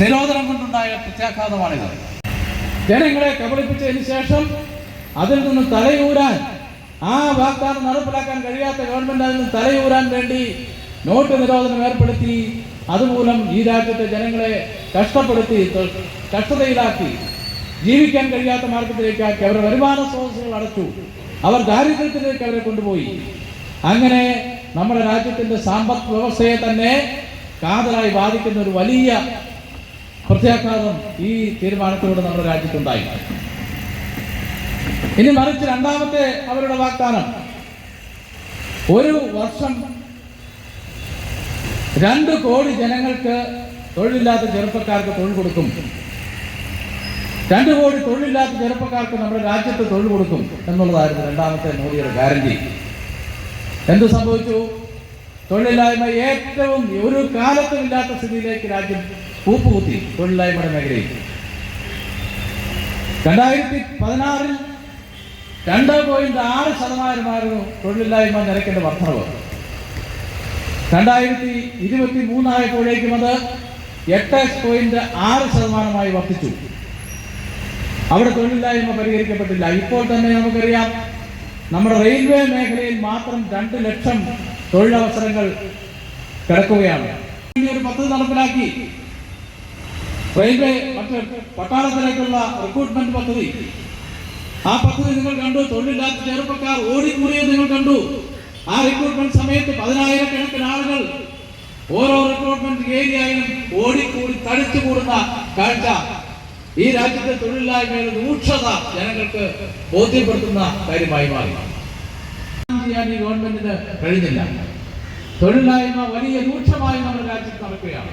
നിരോധനം കൊണ്ടുണ്ടായ പ്രത്യാഘാതമാണിത്. ജനങ്ങളെ കബളിപ്പിച്ചതിന് ശേഷം അതിൽ നിന്ന് തലയൂരാൻ ആ വാഗ്ദാനം നടപ്പിലാക്കാൻ കഴിയാത്ത ഗവൺമെന്റ് അതിൽ നിന്ന് തലയൂരാൻ വേണ്ടി നോട്ട് നിരോധനം ഏർപ്പെടുത്തി അതുമൂലം ഈ രാജ്യത്തെ ജനങ്ങളെ കഷ്ടപ്പെടുത്തി കഷ്ടതയിലാക്കി ജീവിക്കാൻ കഴിയാത്ത മാർഗത്തിലേക്കാക്കി അവരുടെ വരുമാന സ്രോതസ്സുകൾ അടച്ചു അവർ ദാരിദ്ര്യത്തിലേക്ക് അവരെ കൊണ്ടുപോയി. അങ്ങനെ നമ്മുടെ രാജ്യത്തിന്റെ സാമ്പത്ത് വ്യവസ്ഥയെ തന്നെ കാതലായി ബാധിക്കുന്ന ഒരു വലിയ പ്രത്യാഘാതം ഈ തീരുമാനത്തിലൂടെ നമ്മുടെ രാജ്യത്തുണ്ടായി. ഇനി മറിച്ച് രണ്ടാമത്തെ അവരുടെ വാഗ്ദാനം. ഒരു വർഷം രണ്ട് കോടി ജനങ്ങൾക്ക് തൊഴിലില്ലാത്ത ചെറുപ്പക്കാർക്ക് തൊഴിൽ കൊടുക്കും. രണ്ട് കോടി തൊഴിലില്ലാത്ത ചെറുപ്പക്കാർക്ക് നമ്മുടെ രാജ്യത്ത് തൊഴിൽ കൊടുക്കും എന്നുള്ളതായിരുന്നു രണ്ടാമത്തെ മോദിയുടെ ഗ്യാരണ്ടി എന്ത് സംഭവിച്ചു? തൊഴിലില്ലായ്മ ഏറ്റവും ഒരു കാലത്തും ഇല്ലാത്ത സ്ഥിതിയിലേക്ക് രാജ്യം കൂപ്പുകുത്തി തൊഴിലില്ലായ്മയുടെ മേഖലയിൽ. രണ്ടായിരത്തി പതിനാറിൽ രണ്ട് പോയിന്റ് ആറ് ശതമാനമായിരുന്നു തൊഴിലില്ലായ്മ നിരക്കിന്റെ വർധനവ്. രണ്ടായിരത്തി ഇരുപത്തി മൂന്നായപ്പോഴേക്കും അത് എട്ട് പോയിന്റ് ആറ് ശതമാനമായി വർദ്ധിച്ചു. അവിടെ തൊഴിലില്ലായ്മ പരിഹരിക്കപ്പെട്ടില്ല. ഇപ്പോൾ തന്നെ നമുക്കറിയാം നമ്മുടെ റെയിൽവേ മേഖലയിൽ മാത്രം രണ്ട് ലക്ഷം തൊഴിലവസരങ്ങൾ കിടക്കുകയാണ്. ഒരു പദ്ധതി നടപ്പിലാക്കി. റെയിൽവേ മറ്റ് പട്ടാളത്തിലേക്കുള്ള റിക്രൂട്ട്മെന്റ് പദ്ധതി. ആ പദ്ധതി നിങ്ങൾ കണ്ടു. തൊഴിലില്ലാത്ത ചെറുപ്പക്കാർ ഓടിക്കൂടിയത് നിങ്ങൾ കണ്ടു. ആ റിക്രൂട്ട്മെന്റ് സമയത്ത് പതിനായിരക്കണക്കിന് ആളുകൾ ഓരോ റിക്രൂട്ട്മെന്റ് ഏരിയയിലും ഓടിക്കൂടി തടിച്ചു കൂടുന്ന കാഴ്ച. ഈ രാജ്യത്തെ തൊഴിലില്ലായ്മയുടെ രൂക്ഷത ജനങ്ങൾക്ക് ബോധ്യപ്പെടുത്തുന്ന കാര്യമായി മാറി. ചെയ്യാൻ ഈ ഗവൺമെന്റിന് കഴിഞ്ഞില്ല. തൊഴിലില്ലായ്മ വലിയ രൂക്ഷമായി നമ്മുടെ രാജ്യത്ത് നടക്കുകയാണ്.